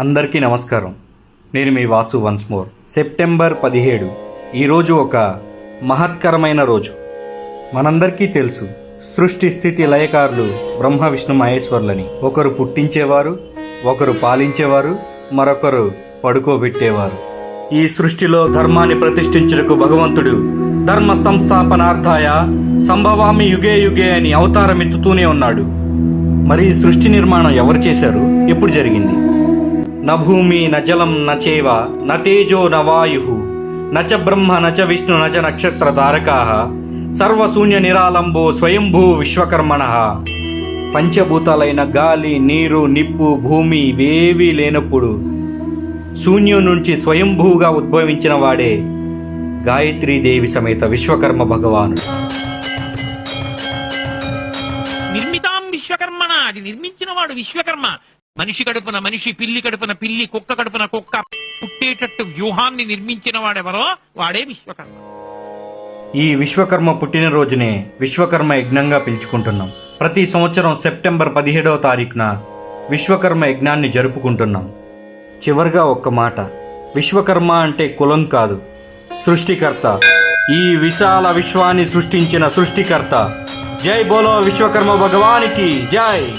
అందరికీ నమస్కారం. నేను మీ వాసు వన్స్ మోర్ సెప్టెంబర్ పదిహేడు. ఈరోజు ఒక మహత్కరమైన రోజు. మనందరికీ తెలుసు సృష్టి స్థితి లయకారులు బ్రహ్మ విష్ణు మహేశ్వర్లని. ఒకరు పుట్టించేవారు ఒకరు పాలించేవారు మరొకరు పడుకోబెట్టేవారు. ఈ సృష్టిలో ధర్మాన్ని ప్రతిష్ఠించుటకు భగవంతుడు ధర్మ సంస్థాపనార్థాయ సంభవామి యుగే యుగే అని అవతారమెత్తుతూనే ఉన్నాడు. మరి ఈ సృష్టి నిర్మాణం ఎవరు చేశారు? ఎప్పుడు జరిగింది? న భూమి న జలం న చేవ న తేజో న వాయు నచ బ్రహ్మ నచ విష్ణు నచ నక్షత్ర తారకా. సర్వశూన్య నిరాలంబో స్వయంభూ విశ్వకర్మణ. పంచభూతాలైన గాలి నీరు నిప్పు భూమి ఇవేవీ లేనప్పుడు శూన్యం నుంచి స్వయంభూగా ఉద్భవించిన వాడే గాయత్రీదేవి సమేత విశ్వకర్మ భగవానుడు నిర్మితాం విశ్వకర్మణ అది నిర్మించిన వాడు విశ్వకర్మ. మనిషి కడుపున మనిషి పిల్లి కడుపున పిల్లి కుక్క కడుపున కుక్క పుట్టేటట్టు వ్యూహాన్ని నిర్మించిన వాడెవరో వాడే విశ్వకర్మ. ఈ విశ్వకర్మ పుట్టినరోజునే విశ్వకర్మ యజ్ఞంగా పిలుచుకుంటున్నాం. ప్రతి సంవత్సరం సెప్టెంబర్ పదిహేడవ తారీఖున విశ్వకర్మ యజ్ఞాన్ని జరుపుకుంటున్నాం. చివరిగా ఒక్క మాట. విశ్వకర్మ అంటే కులం కాదు సృష్టికర్త. ఈ విశాల విశ్వాన్ని సృష్టించిన సృష్టికర్త. జై బోలో విశ్వకర్మ భగవానికి జై!